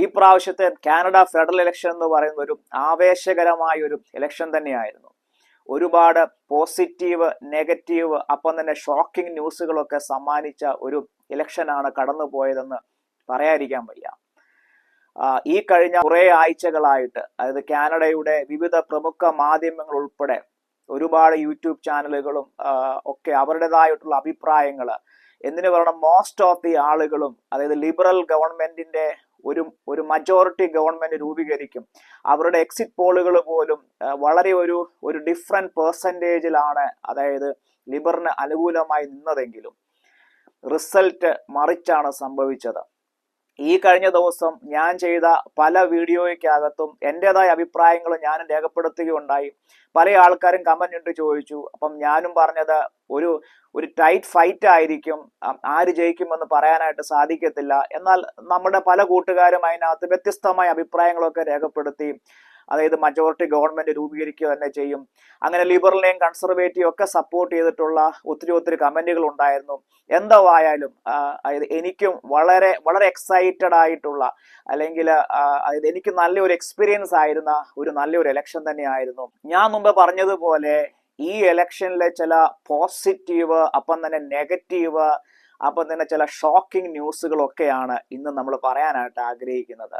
ഈ പ്രാവശ്യത്തെ Canada federal election എന്ന് പറയുന്ന ഒരു ആവേശകരമായ ഒരു ഇലക്ഷൻ തന്നെയായിരുന്നു. ഒരുപാട് പോസിറ്റീവ് നെഗറ്റീവ് അപ്പം തന്നെ ഷോക്കിംഗ് ന്യൂസുകളൊക്കെ സമ്മാനിച്ച ഒരു ഇലക്ഷനാണ് കടന്നു പോയതെന്ന് പറയാതിരിക്കാൻ വയ്യ. ഈ കഴിഞ്ഞ കുറേ ആഴ്ചകളായിട്ട് അതായത് കാനഡയുടെ വിവിധ പ്രമുഖ മാധ്യമങ്ങൾ ഉൾപ്പെടെ ഒരുപാട് യൂട്യൂബ് ചാനലുകളും ഒക്കെ അവരുടേതായിട്ടുള്ള അഭിപ്രായങ്ങൾ എന്തിനു പറയണം മോസ്റ്റ് ഓഫ് ദി ആളുകളും അതായത് ലിബറൽ ഗവൺമെന്റിന്റെ ഒരു ഒരു മജോറിറ്റി ഗവൺമെന്റ് രൂപീകരിക്കും. അവരുടെ എക്സിറ്റ് പോളുകൾ പോലും വളരെ ഒരു ഒരു ഡിഫറെന്റ് പേഴ്സന്റേജിലാണ് അതായത് ലിബറിന് അനുകൂലമായി നിന്നതെങ്കിലും. റിസൾട്ട് മറിച്ചാണ് സംഭവിച്ചത്. ഈ കഴിഞ്ഞ ദിവസം ഞാൻ ചെയ്ത പല വീഡിയോയ്ക്കകത്തും എന്റെതായ അഭിപ്രായങ്ങൾ ഞാൻ രേഖപ്പെടുത്തുകയുണ്ടായി. പല ആൾക്കാരും കമന്റ് ഇട്ട് ചോദിച്ചു. അപ്പം ഞാനും പറഞ്ഞത് ഒരു ഒരു ടൈറ്റ് ഫൈറ്റ് ആയിരിക്കും. ആര് ജയിക്കുമെന്ന് പറയാനായിട്ട് സാധിക്കത്തില്ല. എന്നാൽ നമ്മുടെ പല കൂട്ടുകാരും അതിനകത്ത് വ്യത്യസ്തമായ അഭിപ്രായങ്ങളൊക്കെ രേഖപ്പെടുത്തി. അതായത് മജോറിറ്റി ഗവൺമെന്റ് രൂപീകരിക്കുക തന്നെ ചെയ്യും. അങ്ങനെ ലിബറലിനെയും കൺസർവേറ്റീവ് ഒക്കെ സപ്പോർട്ട് ചെയ്തിട്ടുള്ള ഒത്തിരി ഒത്തിരി കമന്റുകൾ ഉണ്ടായിരുന്നു. എന്തോ ആയാലും അതായത് എനിക്കും വളരെ വളരെ എക്സൈറ്റഡ് ആയിട്ടുള്ള അല്ലെങ്കിൽ അതായത് എനിക്ക് നല്ലൊരു എക്സ്പീരിയൻസ് ആയിരുന്ന ഒരു നല്ലൊരു ഇലക്ഷൻ തന്നെയായിരുന്നു. ഞാൻ മുമ്പ് പറഞ്ഞതുപോലെ ഈ ഇലക്ഷനിലെ ചില പോസിറ്റീവ് അപ്പം തന്നെ നെഗറ്റീവ് അപ്പം തന്നെ ചില ഷോക്കിംഗ് ന്യൂസുകളൊക്കെയാണ് ഇന്ന് നമ്മൾ പറയാനായിട്ട് ആഗ്രഹിക്കുന്നത്.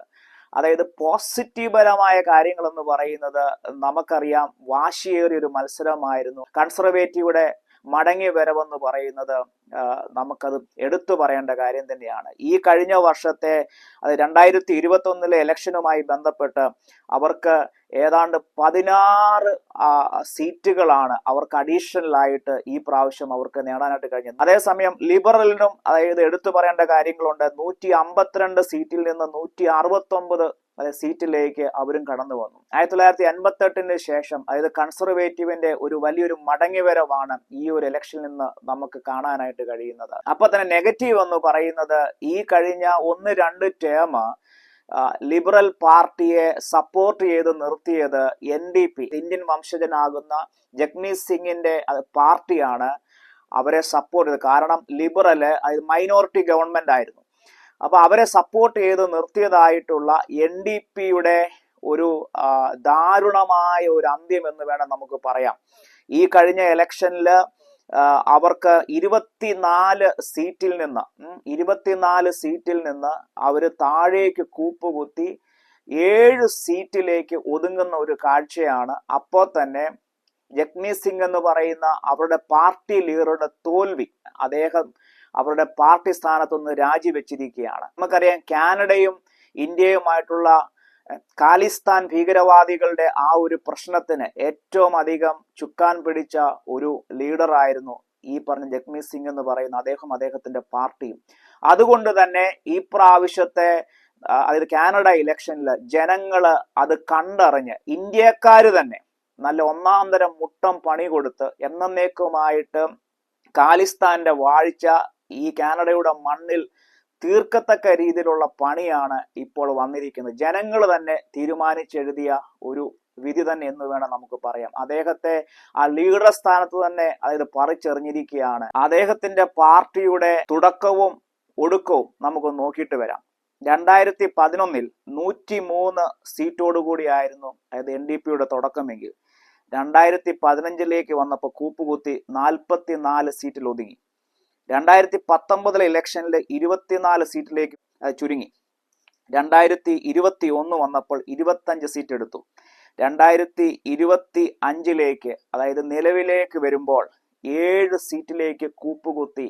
അതായത് പോസിറ്റീവ് പരമായ കാര്യങ്ങൾ എന്ന് പറയുന്നത് നമുക്കറിയാം വാശിയേറിയ ഒരു മത്സരമായിരുന്നു. കൺസർവേറ്റീവിടെ മടങ്ങി വരവെന്ന് പറയുന്നത് നമുക്കത് എടുത്തു പറയേണ്ട കാര്യം തന്നെയാണ്. ഈ കഴിഞ്ഞ വർഷത്തെ അത് രണ്ടായിരത്തി ഇരുപത്തി ഒന്നിലെ ഇലക്ഷനുമായി ബന്ധപ്പെട്ട് അവർക്ക് ഏതാണ്ട് പതിനാറ് സീറ്റുകളാണ് അവർക്ക് അഡീഷണൽ ആയിട്ട് ഈ പ്രാവശ്യം അവർക്ക് നേടാനായിട്ട് കഴിഞ്ഞത്. അതേസമയം ലിബറലിനും അതായത് എടുത്തു പറയേണ്ട കാര്യങ്ങളുണ്ട് നൂറ്റി അമ്പത്തിരണ്ട് സീറ്റിൽ നിന്ന് നൂറ്റി അറുപത്തി ഒമ്പത് അതായത് സീറ്റിലേക്ക് അവരും കടന്നു വന്നു. ആയിരത്തി തൊള്ളായിരത്തി അൻപത്തി എട്ടിന് ശേഷം അതായത് കൺസർവേറ്റീവിന്റെ ഒരു വലിയൊരു മടങ്ങിവരവാണ് ഈ ഒരു ഇലക്ഷനിൽ നിന്ന് നമുക്ക് കാണാനായിട്ട് കഴിയുന്നത്. അപ്പൊ തന്നെ നെഗറ്റീവ് എന്ന് പറയുന്നത് ഈ കഴിഞ്ഞ ഒന്ന് രണ്ട് ടേം ലിബറൽ പാർട്ടിയെ സപ്പോർട്ട് ചെയ്ത് നിർത്തിയത് എൻ ഡി പി ഇന്ത്യൻ വംശജനാകുന്ന ജഗ്മീത് സിംഗിന്റെ പാർട്ടിയാണ് അവരെ സപ്പോർട്ട് ചെയ്തത്. കാരണം ലിബറൽ മൈനോറിറ്റി ഗവൺമെന്റ് ആയിരുന്നു. അപ്പൊ അവരെ സപ്പോർട്ട് ചെയ്ത് നിർത്തിയതായിട്ടുള്ള എൻ ഡി പിയുടെ ഒരു ദാരുണമായ ഒരു അന്ത്യം എന്ന് വേണം നമുക്ക് പറയാം. ഈ കഴിഞ്ഞ ഇലക്ഷനിൽ അവർക്ക് ഇരുപത്തിനാല് സീറ്റിൽ നിന്ന് ഇരുപത്തിനാല് സീറ്റിൽ നിന്ന് അവർ താഴേക്ക് കൂപ്പുകുത്തി ഏഴ് സീറ്റിലേക്ക് ഒതുങ്ങുന്ന ഒരു കാഴ്ചയാണ്. അപ്പോൾ തന്നെ ജഗ്മീത് സിംഗ് എന്ന് പറയുന്ന അവരുടെ പാർട്ടി ലീഡറുടെ തോൽവി അദ്ദേഹം അവരുടെ പാർട്ടി സ്ഥാനത്തുനിന്ന് രാജിവെച്ചിരിക്കുകയാണ്. നമുക്കറിയാം കാനഡയും ഇന്ത്യയുമായിട്ടുള്ള ഖാലിസ്ഥാൻ ഭീകരവാദികളുടെ ആ ഒരു പ്രശ്നത്തിന് ഏറ്റവും അധികം ചുക്കാൻ പിടിച്ച ഒരു ലീഡറായിരുന്നു ഈ പറഞ്ഞ ജഗ്മീത് സിംഗ് എന്ന് പറയുന്ന അദ്ദേഹം അദ്ദേഹത്തിന്റെ പാർട്ടിയും. അതുകൊണ്ട് തന്നെ ഈ പ്രാവശ്യത്തെ അതായത് കാനഡ ഇലക്ഷനിൽ ജനങ്ങൾ അത് കണ്ടറിഞ്ഞ് ഇന്ത്യക്കാർ തന്നെ നല്ല ഒന്നാം തരം മുട്ടം പണി കൊടുത്ത് എന്നേക്കുമായിട്ട് ഖാലിസ്ഥാന്റെ വാഴ്ച ഈ കാനഡയുടെ മണ്ണിൽ തീർക്കത്തക്ക രീതിയിലുള്ള പണിയാണ് ഇപ്പോൾ വന്നിരിക്കുന്നത്. ജനങ്ങൾ തന്നെ തീരുമാനിച്ചെഴുതിയ ഒരു വിധി തന്നെ എന്ന് വേണം നമുക്ക് പറയാം. അദ്ദേഹത്തെ ആ ലീഡർ സ്ഥാനത്ത് തന്നെ അതായത് പറിച്ചെറിഞ്ഞിരിക്കുകയാണ്. അദ്ദേഹത്തിന്റെ പാർട്ടിയുടെ തുടക്കവും ഒടുക്കവും നമുക്ക് നോക്കിയിട്ട് വരാം. രണ്ടായിരത്തി പതിനൊന്നിൽ നൂറ്റി മൂന്ന് സീറ്റോടുകൂടിയായിരുന്നു അതായത് എൻ ഡി പിയുടെ തുടക്കമെങ്കിൽ. രണ്ടായിരത്തി പതിനഞ്ചിലേക്ക് വന്നപ്പോൾ കൂപ്പുകുത്തി നാൽപ്പത്തി നാല് സീറ്റിൽ ഒതുങ്ങി. രണ്ടായിരത്തി പത്തൊമ്പതിലെ ഇലക്ഷനിൽ ഇരുപത്തിനാല് സീറ്റിലേക്ക് ചുരുങ്ങി. രണ്ടായിരത്തി ഇരുപത്തി ഒന്ന് വന്നപ്പോൾ ഇരുപത്തഞ്ച് സീറ്റ് എടുത്തു. രണ്ടായിരത്തി ഇരുപത്തി അഞ്ചിലേക്ക് അതായത് നിലവിലേക്ക് വരുമ്പോൾ ഏഴ് സീറ്റിലേക്ക് കൂപ്പുകുത്തി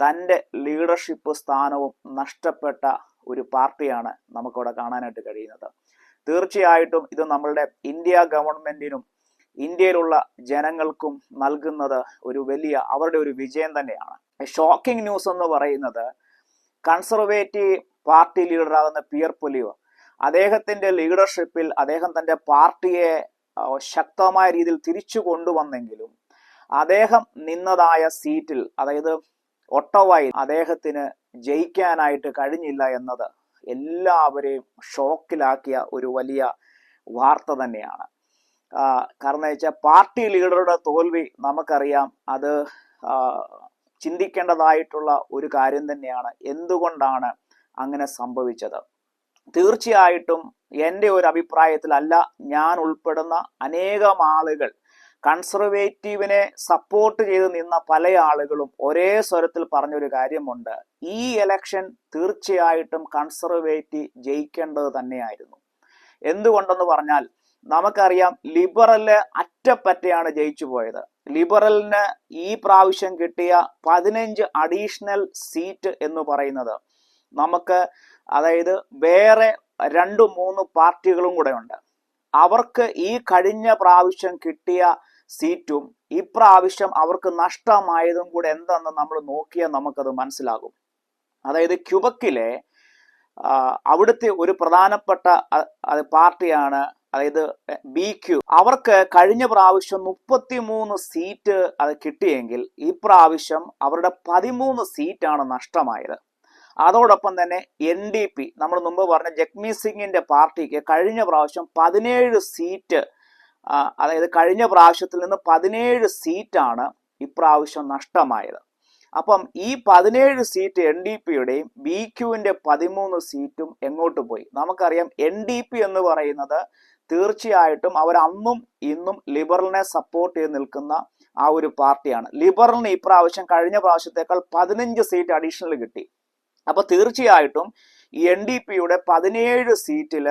തന്റെ ലീഡർഷിപ്പ് സ്ഥാനവും നഷ്ടപ്പെട്ട ഒരു പാർട്ടിയാണ് നമുക്കവിടെ കാണാനായിട്ട് കഴിയുന്നത്. തീർച്ചയായിട്ടും ഇത് നമ്മളുടെ ഇന്ത്യ ഗവൺമെന്റിനും ഇന്ത്യയിലുള്ള ജനങ്ങൾക്കും നൽകുന്നത് ഒരു വലിയ അവരുടെ ഒരു വിജയം തന്നെയാണ്. ഷോക്കിംഗ് ന്യൂസ് എന്ന് പറയുന്നത് കൺസർവേറ്റീവ് പാർട്ടി ലീഡറാകുന്ന പിയർ പൊലിയോ അദ്ദേഹത്തിന്റെ ലീഡർഷിപ്പിൽ അദ്ദേഹം തന്റെ പാർട്ടിയെ ശക്തമായ രീതിയിൽ തിരിച്ചു കൊണ്ടുവന്നെങ്കിലും അദ്ദേഹം നിന്നതായ സീറ്റിൽ അതായത് ഒട്ടവായി അദ്ദേഹത്തിന് ജയിക്കാനായിട്ട് കഴിഞ്ഞില്ല എന്നത് എല്ലാവരെയും ഷോക്കിലാക്കിയ ഒരു വലിയ വാർത്ത തന്നെയാണ്. കാരണം വെച്ചാൽ പാർട്ടി ലീഡറുടെ തോൽവി നമുക്കറിയാം. അത് ചിന്തിക്കേണ്ടതായിട്ടുള്ള ഒരു കാര്യം തന്നെയാണ്. എന്തുകൊണ്ടാണ് അങ്ങനെ സംഭവിച്ചത്? തീർച്ചയായിട്ടും എന്റെ ഒരു അഭിപ്രായത്തിലല്ല ഞാൻ ഉൾപ്പെടുന്ന അനേകം ആളുകൾ കൺസർവേറ്റീവിനെ സപ്പോർട്ട് ചെയ്ത് നിന്ന പല ആളുകളും ഒരേ സ്വരത്തിൽ പറഞ്ഞൊരു കാര്യമുണ്ട്. ഈ ഇലക്ഷൻ തീർച്ചയായിട്ടും കൺസർവേറ്റീവ് ജയിക്കേണ്ടത് തന്നെയായിരുന്നു. എന്തുകൊണ്ടെന്ന് പറഞ്ഞാൽ നമുക്കറിയാം ലിബറൽ അറ്റപ്പറ്റയാണ് ജയിച്ചു പോയത്. ലിബറലിന് ഈ പ്രാവശ്യം കിട്ടിയ പതിനഞ്ച് അഡീഷണൽ സീറ്റ് എന്ന് പറയുന്നത് നമുക്ക് അതായത് വേറെ രണ്ടു മൂന്ന് പാർട്ടികളും കൂടെ ഉണ്ട്. അവർക്ക് ഈ കഴിഞ്ഞ പ്രാവശ്യം കിട്ടിയ സീറ്റും ഇപ്രാവശ്യം അവർക്ക് നഷ്ടമായതും കൂടെ എന്തെന്ന് നമ്മൾ നോക്കിയാൽ നമുക്കത് മനസ്സിലാകും. അതായത് ക്യുബക്കിലെ അവിടുത്തെ ഒരു പ്രധാനപ്പെട്ട പാർട്ടിയാണ് അതായത് ബി ക്യു അവർക്ക് കഴിഞ്ഞ പ്രാവശ്യം മുപ്പത്തിമൂന്ന് സീറ്റ് അത് കിട്ടിയെങ്കിൽ ഈ പ്രാവശ്യം അവരുടെ പതിമൂന്ന് സീറ്റാണ് നഷ്ടമായത്. അതോടൊപ്പം തന്നെ എൻ ഡി പി നമ്മൾ മുമ്പ് പറഞ്ഞ ജഗ്മി സിംഗിന്റെ പാർട്ടിക്ക് കഴിഞ്ഞ പ്രാവശ്യം പതിനേഴ് സീറ്റ് അതായത് കഴിഞ്ഞ പ്രാവശ്യത്തിൽ നിന്ന് പതിനേഴ് സീറ്റാണ് ഇപ്രാവശ്യം നഷ്ടമായത്. അപ്പം ഈ പതിനേഴ് സീറ്റ് എൻ ഡി പിയുടെയും ബി ക്യുവിന്റെ പതിമൂന്ന് സീറ്റും എങ്ങോട്ട് പോയി? നമുക്കറിയാം എൻ ഡി പി എന്ന് പറയുന്നത് തീർച്ചയായിട്ടും അവർ അന്നും ഇന്നും ലിബറലിനെ സപ്പോർട്ട് ചെയ്ത് നിൽക്കുന്ന ആ ഒരു പാർട്ടിയാണ്. ലിബറലിന് ഇപ്രാവശ്യം കഴിഞ്ഞ പ്രാവശ്യത്തേക്കാൾ പതിനഞ്ച് സീറ്റ് അഡീഷണൽ കിട്ടി. അപ്പൊ തീർച്ചയായിട്ടും എൻ ഡി പിയുടെ പതിനേഴ് സീറ്റിൽ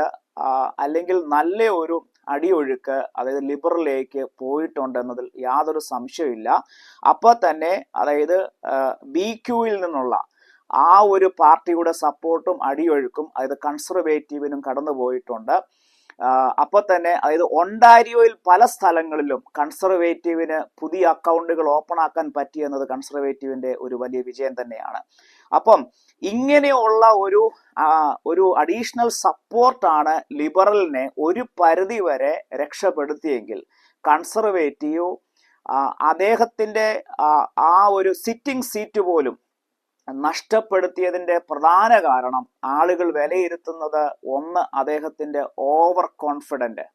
അല്ലെങ്കിൽ നല്ല ഒരു അടിയൊഴുക്ക് അതായത് ലിബറലിലേക്ക് പോയിട്ടുണ്ട് എന്നതിൽ യാതൊരു സംശയമില്ല അപ്പൊ തന്നെ അതായത് ബി ക്യൂവിൽ നിന്നുള്ള ആ ഒരു പാർട്ടിയുടെ സപ്പോർട്ടും അടിയൊഴുക്കും അതായത് കൺസർവേറ്റീവിനും കടന്നു പോയിട്ടുണ്ട് അപ്പൊ തന്നെ അതായത് ഒണ്ടാരിയോയിൽ പല സ്ഥലങ്ങളിലും കൺസർവേറ്റീവിന് പുതിയ അക്കൗണ്ടുകൾ ഓപ്പൺ ആക്കാൻ പറ്റി എന്നത് കൺസർവേറ്റീവിന്റെ ഒരു വലിയ വിജയം തന്നെയാണ്. അപ്പം ഇങ്ങനെയുള്ള ഒരു ഒരു അഡീഷണൽ സപ്പോർട്ടാണ് ലിബറലിനെ ഒരു പരിധി വരെ രക്ഷപ്പെടുത്തിയെങ്കിൽ കൺസർവേറ്റീവ് അദ്ദേഹത്തിന്റെ ആ ഒരു സിറ്റിംഗ് സീറ്റ് പോലും നഷ്ടപ്പെടുത്തിയതിന്റെ പ്രധാന കാരണം ആളുകൾ വിലയിരുത്തുന്നത് ഒന്ന് അദ്ദേഹത്തിന്റെ ഓവർ കോൺഫിഡന്റ്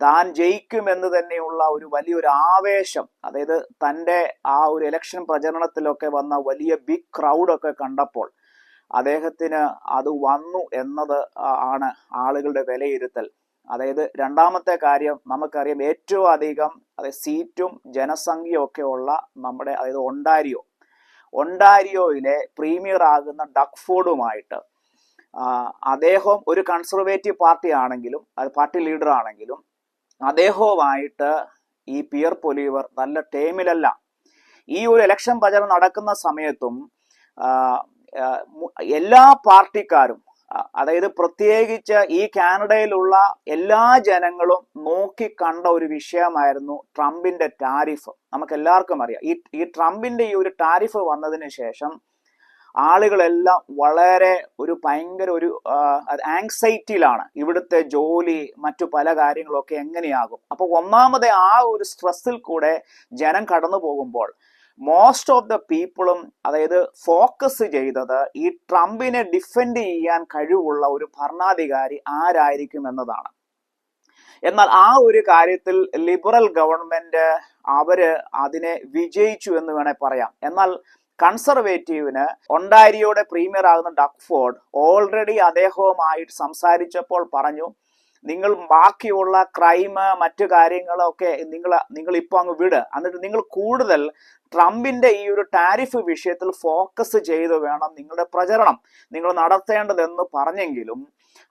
താൻ ജയിക്കുമെന്ന് തന്നെയുള്ള ഒരു വലിയൊരു ആവേശം. അതായത് തന്റെ ആ ഒരു ഇലക്ഷൻ പ്രചരണത്തിലൊക്കെ വന്ന വലിയ ബിഗ് ക്രൗഡൊക്കെ കണ്ടപ്പോൾ അദ്ദേഹത്തിന് അത് വന്നു എന്നത് ആണ് ആളുകളുടെ വിലയിരുത്തൽ. അതായത് രണ്ടാമത്തെ കാര്യം നമുക്കറിയാം ഏറ്റവും അധികം അതായത് സീറ്റും ജനസംഖ്യയും ഒക്കെ ഉള്ള നമ്മുടെ അതായത് ഒണ്ടാരിയോ ഒണ്ടാരിയോയിലെ പ്രീമിയർ ആകുന്ന ഡക്ഫോർഡുമായിട്ട് അദ്ദേഹം ഒരു കൺസർവേറ്റീവ് പാർട്ടി ആണെങ്കിലും അത് പാർട്ടി ലീഡർ ആണെങ്കിലും അദ്ദേഹവുമായിട്ട് ഈ പിയർ പൊലീവർ നല്ല ടേമിലല്ല. ഈ ഒരു ഇലക്ഷൻ പ്രചരണം നടക്കുന്ന സമയത്തും എല്ലാ പാർട്ടിക്കാരും അതായത് പ്രത്യേകിച്ച് ഈ കാനഡയിലുള്ള എല്ലാ ജനങ്ങളും നോക്കി കണ്ട ഒരു വിഷയമായിരുന്നു ട്രംപിന്റെ ടാരിഫ്. നമുക്ക് എല്ലാവർക്കും അറിയാം. ഈ ഈ ട്രംപിന്റെ ഈ ഒരു ടാരിഫ് വന്നതിന് ശേഷം ആളുകളെല്ലാം വളരെ ഒരു ഭയങ്കര ഒരു ആങ്സൈറ്റിയിലാണ് ഇവിടുത്തെ ജോലി മറ്റു പല കാര്യങ്ങളൊക്കെ എങ്ങനെയാകും? അപ്പൊ ഒന്നാമത് ആ ഒരു സ്ട്രെസ്സിൽ കൂടെ ജനം കടന്നു പോകുമ്പോൾ മോസ്റ്റ് ഓഫ് ദ പീപ്പിളും അതായത് ഫോക്കസ് ചെയ്തത് ഈ ട്രംപിനെ ഡിഫെൻഡ് ചെയ്യാൻ കഴിവുള്ള ഒരു ഭരണാധികാരി ആരായിരിക്കും എന്നതാണ്. എന്നാൽ ആ ഒരു കാര്യത്തിൽ ലിബറൽ ഗവൺമെന്റ് അവർ അതിനെ വിജയിച്ചു എന്ന് വേണേൽ പറയാം. എന്നാൽ കൺസർവേറ്റീവിന് ഒണ്ടാരിയോടെ പ്രീമിയർ ആകുന്ന ഡക്ഫോർഡ് ഓൾറെഡി അദ്ദേഹവുമായിട്ട് സംസാരിച്ചപ്പോൾ പറഞ്ഞു നിങ്ങൾ ബാക്കിയുള്ള ക്രൈം മറ്റു കാര്യങ്ങളൊക്കെ നിങ്ങൾ നിങ്ങൾ ഇപ്പൊ അങ്ങ് വിട്. എന്നിട്ട് നിങ്ങൾ കൂടുതൽ ട്രംപിന്റെ ഈ ഒരു ടാരിഫ് വിഷയത്തിൽ ഫോക്കസ് ചെയ്ത് വേണം നിങ്ങളുടെ പ്രചരണം. നിങ്ങൾ നടത്തേണ്ടതെന്ന് പറഞ്ഞെങ്കിലും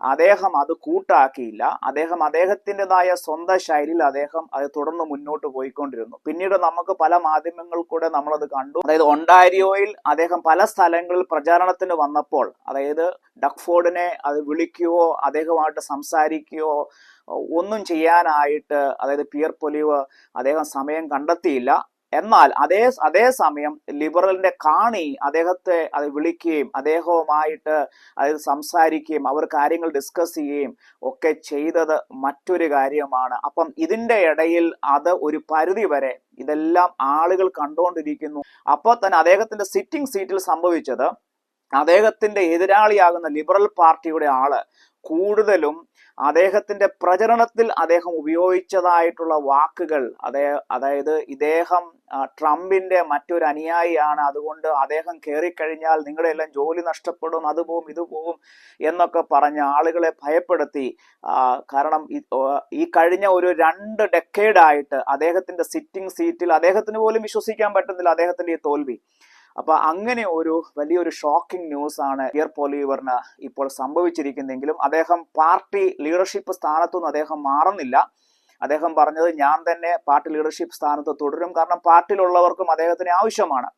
അദ്ദേഹം അത് കൂട്ടാക്കിയില്ല. അദ്ദേഹം അദ്ദേഹത്തിന്റെതായ സ്വന്തം ശൈലിയിൽ അദ്ദേഹം അത് തുടർന്ന് മുന്നോട്ട് പോയിക്കൊണ്ടിരുന്നു. പിന്നീട് നമുക്ക് പല മാധ്യമങ്ങൾ കൂടെ നമ്മളത് കണ്ടു. അതായത് ഒണ്ടാരിയോയിൽ അദ്ദേഹം പല സ്ഥലങ്ങളിൽ പ്രചാരണത്തിന് വന്നപ്പോൾ അതായത് ഡക്ഫോർഡിനെ അത് വിളിക്കുകയോ അദ്ദേഹമായിട്ട് സംസാരിക്കുകയോ ഒന്നും ചെയ്യാനായിട്ട് അതായത് പിയർ പൊലിവ് അദ്ദേഹം സമയം കണ്ടെത്തിയില്ല. എന്നാൽ അതേ അതേസമയം ലിബറലിന്റെ കാണി അദ്ദേഹത്തെ അത് വിളിക്കുകയും അദ്ദേഹവുമായിട്ട് അതായത് സംസാരിക്കുകയും അവർ കാര്യങ്ങൾ ഡിസ്കസ് ചെയ്യുകയും ഒക്കെ ചെയ്തത് മറ്റൊരു കാര്യമാണ്. അപ്പം ഇതിന്റെ ഇടയിൽ അത് ഒരു പരിധി വരെ ഇതെല്ലാം ആളുകൾ കണ്ടുകൊണ്ടിരിക്കുന്നു. അപ്പോൾ തന്നെ അദ്ദേഹത്തിന്റെ സിറ്റിംഗ് സീറ്റിൽ സംഭവിച്ചത് അദ്ദേഹത്തിന്റെ എതിരാളിയാകുന്ന ലിബറൽ പാർട്ടിയുടെ ആൾ കൂടുതലും അദ്ദേഹത്തിന്റെ പ്രചരണത്തിൽ അദ്ദേഹം ഉപയോഗിച്ചതായിട്ടുള്ള വാക്കുകൾ അതേ അതായത് ഇദ്ദേഹം ട്രംപിന്റെ മറ്റൊരു അനുയായിയാണ്. അതുകൊണ്ട് അദ്ദേഹം കയറിക്കഴിഞ്ഞാൽ നിങ്ങളുടെ എല്ലാം ജോലി നഷ്ടപ്പെടും അത് പോവും ഇത് പോവും എന്നൊക്കെ പറഞ്ഞ് ആളുകളെ ഭയപ്പെടുത്തി. കാരണം ഈ കഴിഞ്ഞ ഒരു രണ്ട് ഡെക്കേഡായിട്ട് അദ്ദേഹത്തിന്റെ സിറ്റിംഗ് സീറ്റിൽ അദ്ദേഹത്തിന് പോലും വിശ്വസിക്കാൻ പറ്റുന്നില്ല അദ്ദേഹത്തിന്റെ ഈ തോൽവി. അപ്പൊ അങ്ങനെ ഒരു വലിയൊരു ഷോക്കിംഗ് ന്യൂസ് ആണ് ഇയർ പോലീവറിന് ഇപ്പോൾ സംഭവിച്ചിരിക്കുന്നെങ്കിലും അദ്ദേഹം പാർട്ടി ലീഡർഷിപ്പ് സ്ഥാനത്തുനിന്ന് അദ്ദേഹം മാറുന്നില്ല. അദ്ദേഹം പറഞ്ഞത് ഞാൻ തന്നെ പാർട്ടി ലീഡർഷിപ്പ് സ്ഥാനത്ത് തുടരും. കാരണം പാർട്ടിയിലുള്ളവർക്കും അദ്ദേഹത്തിന് ആവശ്യമാണ്.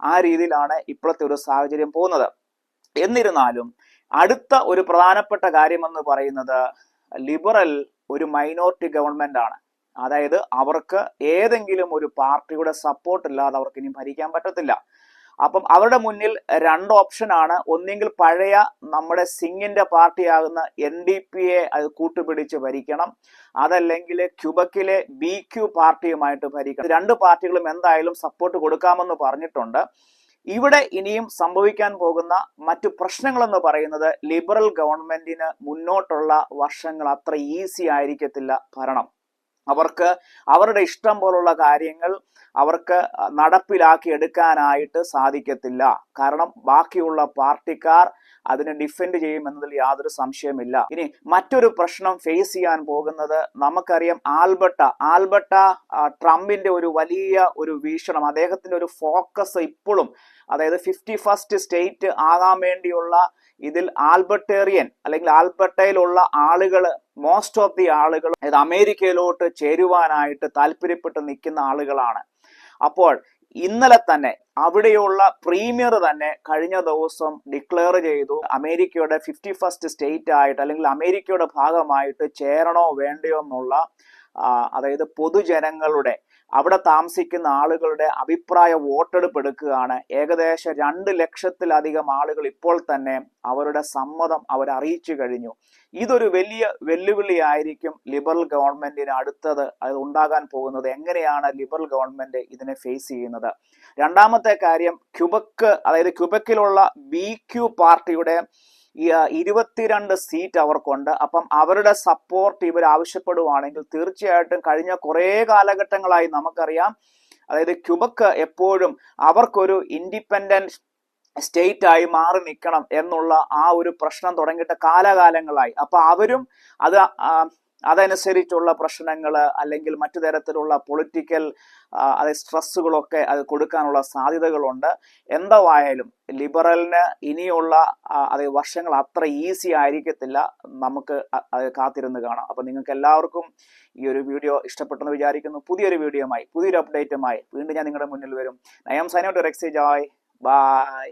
ആ രീതിയിലാണ് ഇപ്പോഴത്തെ ഒരു സാഹചര്യം പോകുന്നത്. എന്നിരുന്നാലും അടുത്ത ഒരു പ്രധാനപ്പെട്ട കാര്യമെന്ന് പറയുന്നത് ലിബറൽ ഒരു മൈനോറിറ്റി ഗവൺമെന്റ് ആണ്. അതായത് അവർക്ക് ഏതെങ്കിലും ഒരു പാർട്ടിയുടെ സപ്പോർട്ട് ഇല്ലാതെ അവർക്ക് ഇനി ഭരിക്കാൻ പറ്റത്തില്ല. അപ്പം അവരുടെ മുന്നിൽ രണ്ട് ഓപ്ഷനാണ് ഒന്നെങ്കിൽ പഴയ നമ്മുടെ സിംഗിന്റെ പാർട്ടിയാകുന്ന എൻ ഡി പി എ അത് കൂട്ടുപിടിച്ച് ഭരിക്കണം. അതല്ലെങ്കിൽ ക്യൂബക്കിലെ ബി ക്യു പാർട്ടിയുമായിട്ട് ഭരിക്കണം. രണ്ട് പാർട്ടികളും എന്തായാലും സപ്പോർട്ട് കൊടുക്കാമെന്ന് പറഞ്ഞിട്ടുണ്ട്. ഇവിടെ ഇനിയും സംഭവിക്കാൻ പോകുന്ന മറ്റു പ്രശ്നങ്ങളെന്ന് പറയുന്നത് ലിബറൽ ഗവൺമെന്റിന് മുന്നോട്ടുള്ള വർഷങ്ങൾ അത്ര ഈസി ആയിരിക്കത്തില്ല ഭരണം. അവർക്ക് അവരുടെ ഇഷ്ടം പോലുള്ള കാര്യങ്ങൾ അവർക്ക് നടപ്പിലാക്കി എടുക്കാനായിട്ട് സാധിക്കത്തില്ല. കാരണം ബാക്കിയുള്ള പാർട്ടിക്കാർ അതിനെ ഡിഫെൻഡ് ചെയ്യുമെന്നതിൽ യാതൊരു സംശയമില്ല ഇനി മറ്റൊരു പ്രശ്നം ഫേസ് ചെയ്യാൻ പോകുന്നത് നമുക്കറിയാം ആൽബർട്ട. ആൽബർട്ട ട്രംപിന്റെ ഒരു വലിയ ഒരു വീക്ഷണം അദ്ദേഹത്തിന്റെ ഒരു ഫോക്കസ് ഇപ്പോഴും അതായത് ഫിഫ്റ്റി ഫസ്റ്റ് സ്റ്റേറ്റ് ആകാൻ വേണ്ടിയുള്ള ഇതിൽ ആൽബർട്ടേറിയൻ അല്ലെങ്കിൽ ആൽബർട്ടയിലുള്ള ആളുകൾ മോസ്റ്റ് ഓഫ് ദി ആളുകൾ അതായത് അമേരിക്കയിലോട്ട് ചേരുവാനായിട്ട് താല്പര്യപ്പെട്ട് നിൽക്കുന്ന ആളുകളാണ്. അപ്പോൾ ഇന്നലെ തന്നെ അവിടെയുള്ള പ്രീമിയർ തന്നെ കഴിഞ്ഞ ദിവസം ഡിക്ലെയർ ചെയ്തു അമേരിക്കയുടെ ഫിഫ്റ്റി ഫസ്റ്റ് സ്റ്റേറ്റ് ആയിട്ട് അല്ലെങ്കിൽ അമേരിക്കയുടെ ഭാഗമായിട്ട് ചേരണോ വേണ്ടയോ എന്നുള്ള അതായത് പൊതുജനങ്ങളുടെ അവിടെ താമസിക്കുന്ന ആളുകളുടെ അഭിപ്രായ വോട്ടെടുപ്പ് എടുക്കുകയാണ് ഏകദേശം രണ്ട് ലക്ഷത്തിലധികം ആളുകൾ ഇപ്പോൾ തന്നെ അവരുടെ സമ്മതം അവർ അറിയിച്ചു കഴിഞ്ഞു. ഇതൊരു വലിയ വെല്ലുവിളി ആയിരിക്കും ലിബറൽ ഗവൺമെന്റിന് അടുത്തത് അത് ഉണ്ടാകാൻ പോകുന്നത്. എങ്ങനെയാണ് ലിബറൽ ഗവൺമെന്റ് ഇതിനെ ഫേസ് ചെയ്യുന്നത്? രണ്ടാമത്തെ കാര്യം ക്യുബക്ക് അതായത് ക്യുബക്കിലുള്ള ബി ക്യു പാർട്ടിയുടെ ഇരുപത്തിരണ്ട് സീറ്റ് അവർക്കുണ്ട്. അപ്പം അവരുടെ സപ്പോർട്ട് ഇവർ ആവശ്യപ്പെടുവാണെങ്കിൽ തീർച്ചയായിട്ടും കഴിഞ്ഞ കുറേ കാലഘട്ടങ്ങളായി നമുക്കറിയാം. അതായത് ക്യുബക്ക് എപ്പോഴും അവർക്കൊരു ഇൻഡിപെൻഡന്റ് സ്റ്റേറ്റ് ആയി മാറി നിൽക്കണം എന്നുള്ള ആ ഒരു പ്രശ്നം തുടങ്ങിയിട്ട് കാലകാലങ്ങളായി. അപ്പൊ അവരും അത് അതനുസരിച്ചുള്ള പ്രശ്നങ്ങൾ അല്ലെങ്കിൽ മറ്റു തരത്തിലുള്ള പൊളിറ്റിക്കൽ അതായത് സ്ട്രെസ്സുകളൊക്കെ അത് കൊടുക്കാനുള്ള സാധ്യതകളുണ്ട്. എന്തായാലും ലിബറലിന് ഇനിയുള്ള അത് വർഷങ്ങൾ അത്ര ഈസി ആയിരിക്കത്തില്ല നമുക്ക് അത് കാത്തിരുന്ന് കാണാം. അപ്പം നിങ്ങൾക്ക് എല്ലാവർക്കും ഈ ഒരു വീഡിയോ ഇഷ്ടപ്പെട്ടെന്ന് വിചാരിക്കുന്നു. പുതിയൊരു വീഡിയോയുമായി പുതിയൊരു അപ്ഡേറ്റുമായി വീണ്ടും ഞാൻ നിങ്ങളുടെ മുന്നിൽ വരും. നയം സൈനോട്ട് എക്സേജ് ആയി ബൈ